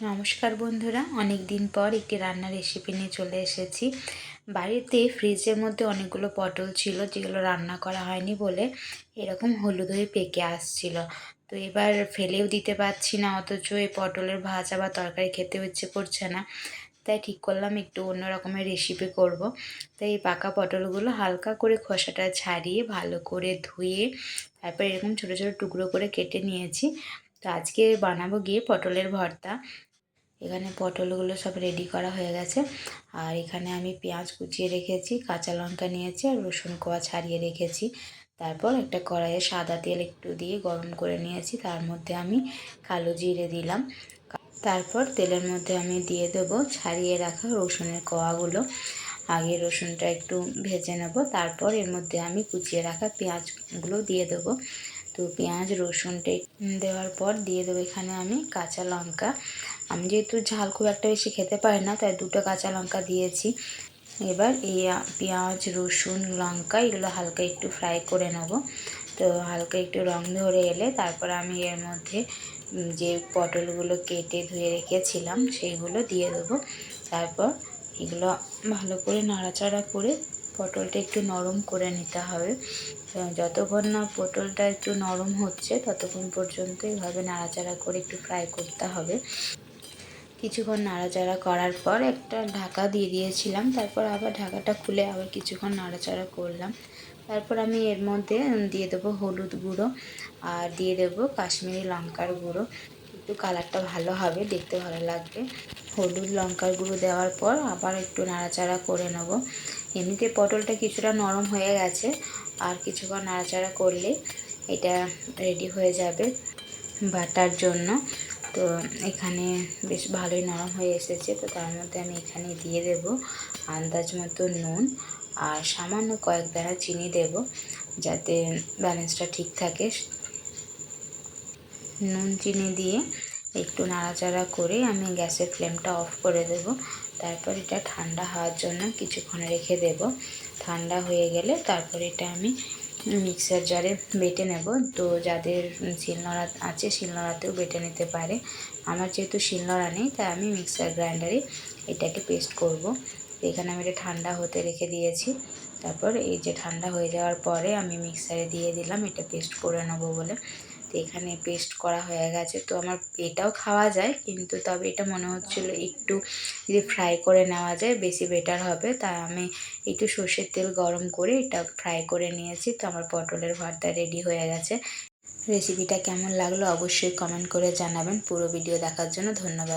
নমস্কার বন্ধুরা অনেক দিন পর একটি রান্নার রেসিপি নিয়ে চলে এসেছি। বাড়িতে ফ্রিজের মধ্যে অনেকগুলো পটল ছিল, যেগুলো রান্না করা হয়নি বলে এরকম হলুদ হয়ে পেকে আসছিল। তো এবার ফেলেও দিতে পারছি না, অথচ এই পটলের ভাজা বা তরকারি খেতেও ইচ্ছে করছে না। তাই ঠিক করলাম একটু অন্য রকমের রেসিপি করব। তাই এই পাকা পটলগুলো হালকা করে খোসাটা ছাড়িয়ে, ভালো করে ধুয়ে, তারপর এরকম ছোটো ছোটো টুকরো করে কেটে নিয়েছি। তো আজকে বানাবো গিয়ে পটলের ভর্তা। এখানে পটলগুলো সব রেডি করা হয়ে গেছে। আর এখানে আমি পেঁয়াজ কুচিয়ে রেখেছি, কাঁচা লঙ্কা নিয়েছি আর রসুন কোয়া ছাড়িয়ে রেখেছি। তারপর একটা কড়াইয়ে সাদা তেল একটু দিয়ে গরম করে নিয়েছি, তার মধ্যে আমি কালো জিরে দিলাম। তারপর তেলের মধ্যে আমি দিয়ে দেবো ছাড়িয়ে রাখা রসুনের কোয়াগুলো। আগে রসুনটা একটু ভেজে নেব, তারপর এর মধ্যে আমি কুচিয়ে রাখা পেঁয়াজগুলো দিয়ে দেবো। তো পেঁয়াজ রসুনটা দেওয়ার পর দিয়ে দেবো এখানে আমি কাঁচা লঙ্কা। আমি যেহেতু ঝাল খুব একটা বেশি খেতে পারি না, তাই দুটো কাঁচা লঙ্কা দিয়েছি। এবার এই পেঁয়াজ, রসুন, লঙ্কা এগুলো হালকা একটু ফ্রাই করে নেব। তো হালকা একটু রং ধরে এলে তারপর আমি এর মধ্যে যে পটলগুলো কেটে ধুয়ে রেখেছিলাম, সেইগুলো দিয়ে দেবো। তারপর এগুলো ভালো করে নাড়াচাড়া করে পটলটা একটু নরম করে নিতে হবে। যতক্ষণ না পটলটা একটু নরম হচ্ছে, ততক্ষণ পর্যন্ত এইভাবে নাড়াচাড়া করে একটু ফ্রাই করতে হবে। কিছুক্ষণ নাড়াচাড়া করার পর একটা ঢাকা দিয়ে দিয়েছিলাম, তারপর আবার ঢাকাটা খুলে আবার কিছুক্ষণ নাড়াচাড়া করলাম। তারপর আমি এর মধ্যে দিয়ে দেবো হলুদ গুঁড়ো আর দিয়ে দেবো কাশ্মীরি লঙ্কার গুঁড়ো। একটু কালারটা ভালো হবে, দেখতে ভালো লাগবে। হলুদ লঙ্কার গুঁড়ো দেওয়ার পর আবার একটু নাড়াচাড়া করে নেব। এমনিতে পটলটা কিছুটা নরম হয়ে গেছে, আর কিছুক্ষণ নাড়াচাড়া করলে এটা রেডি হয়ে যাবে বাটার জন্য। তো এখানে বেশ ভালোই নরম হয়ে এসেছে, তো তার মধ্যে আমি এখানে দিয়ে দেব আন্দাজ মতো নুন আর সামান্য কয়েক দানা চিনি দেব যাতে ব্যালেন্সটা ঠিক থাকে। নুন, চিনি দিয়ে একটু নাড়াচাড়া করে আমি গ্যাসের ফ্লেমটা অফ করে দেব। তারপর এটা ঠান্ডা হওয়ার জন্য কিছুক্ষণ রেখে দেব। ঠান্ডা হয়ে গেলে তারপর এটা আমি মিক্সার জারে বেটে নেব। তো যাদের শিলনোড়া আছে শিলনোড়াতেও বেটে নিতে পারে। আমার যেহেতু শিলনোড়া নেই, তাই আমি মিক্সার গ্রাইন্ডারে এটাকে পেস্ট করব। এখানে আমি এটা ঠান্ডা হতে রেখে দিয়েছি। তারপর এই যে ঠান্ডা হয়ে যাওয়ার পরে আমি মিক্সারে দিয়ে দিলাম, এটা পেস্ট করে নেব বলে। তো এখানে পেস্ট করা হয়ে গেছে। তো আমার এটাও খাওয়া যায়, কিন্তু তবে এটা মনে হচ্ছিল একটু যদি ফ্রাই করে নেওয়া যায় বেশি বেটার হবে। তা আমি একটু সর্ষের তেল গরম করে এটা ফ্রাই করে নিয়েছি। তো আমার পটলের ভর্তা রেডি হয়ে গেছে। রেসিপিটা কেমন লাগল অবশ্যই কমেন্ট করে জানাবেন। পুরো ভিডিও দেখার জন্য ধন্যবাদ।